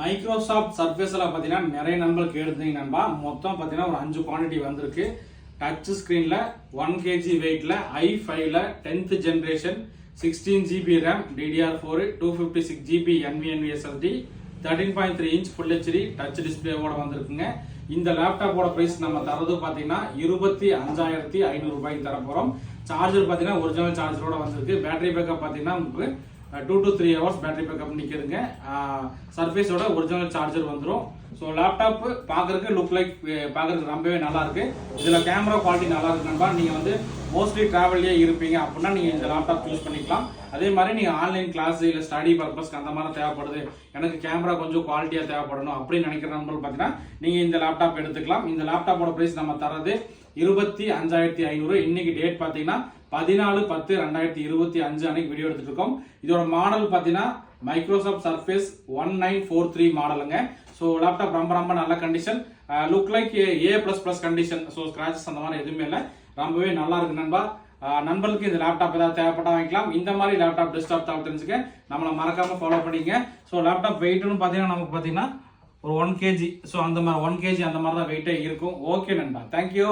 Microsoft சர்ஃபேஸில் பார்த்தீங்கன்னா நிறைய நண்பர்களுக்கு எடுத்தீங்க நண்பா. மொத்தம் பார்த்தீங்கன்னா ஒரு அஞ்சு குவான்டிட்டி வந்திருக்கு. டச் ஸ்க்ரீனில் ஒன் கேஜி வெயிட்டில் ஐ ஃபைவ்ல tenth generation sixteen GB RAM DDR four two fifty six GB என்விஎன்விஎஸ்எல்டி thirteen point three inch full HD touch டிஸ்பிளேவோட வந்திருக்குங்க. இந்த லேப்டாப்போட ப்ரைஸ் நம்ம தரது பார்த்தீங்கன்னா இருபத்தி அஞ்சாயிரத்தி ஐநூறு ரூபாய்க்கு தர போகிறோம் சார்ஜர் பார்த்தீங்கன்னா ஒரிஜினல் சார்ஜரோட வந்திருக்கு. பேட்டரி பேக்கப் பார்த்தீங்கன்னா உங்களுக்கு two to three hours battery backup நிற்கிறதுங்க சர்ஃபேஸோட ஒரிஜினல் சார்ஜர் வந்துடும் ஸோ லேப்டாப் பார்க்கறதுக்கு லுக் லைக் பார்க்கறதுக்கு ரொம்பவே நல்லா இருக்கு இதில் கேமரா குவாலிட்டி நல்லா இருக்கு நீங்கள் வந்து மோஸ்ட்லி ட்ராவல்லே இருப்பீங்க அப்படின்னா நீங்கள் இந்த லேப்டாப் யூஸ் பண்ணிக்கலாம். அதே மாதிரி நீங்கள் ஆன்லைன் கிளாஸ் இல்லை ஸ்டடி பர்பஸ்க்கு அந்த மாதிரி தேவைப்படுது. எனக்கு கேமரா கொஞ்சம் குவாலிட்டியாக தேவைப்படணும் அப்படின்னு நினைக்கிற நண்பர்கள் பார்த்தீங்கன்னா நீங்கள் இந்த லேப்டாப் எடுத்துக்கலாம். இந்த லேப்டாப்போட ப்ரைஸ் நம்ம தரது இருபத்தி அஞ்சாயிரத்தி ஐநூறு. இன்னைக்கு டேட் பார்த்தீங்கன்னா பதினாலு பத்து ரெண்டாயிரத்தி இருபத்தி அஞ்சு அன்னைக்கு வீடியோ எடுத்துட்டு இருக்கோம் இதோட மாடல் பார்த்தீங்கன்னா Microsoft Surface one nine four three மாடலுங்க ஸோ லேப்டாப் ரொம்ப ரொம்ப நல்ல condition look like A plus plus condition so scratches அந்த மாதிரி எதுவுமே இல்லை. ரொம்பவே நல்லா இருக்கு நண்பா. Uh, நண்பர்களுக்கு இந்த லேப்டாப் ஏதாவது தேவைப்பட்டா வாங்கிக்கலாம். இந்த மாதிரி லேப்டாப் டெஸ்க்டாப் தேவை தெரிஞ்சுக்க. நம்மளை மறக்காம ஃபாலோ பண்ணிக்கங்க. ஸோ லேப்டாப் வெயிட்னு பார்த்தீங்கன்னா நமக்கு பார்த்தீங்கன்னா ஒரு ஒன் கேஜி ஸோ அந்த மாதிரி ஒன் கேஜி அந்த மாதிரி தான் வெயிட்டே இருக்கும். ஓகே நண்பா. தேங்க்யூ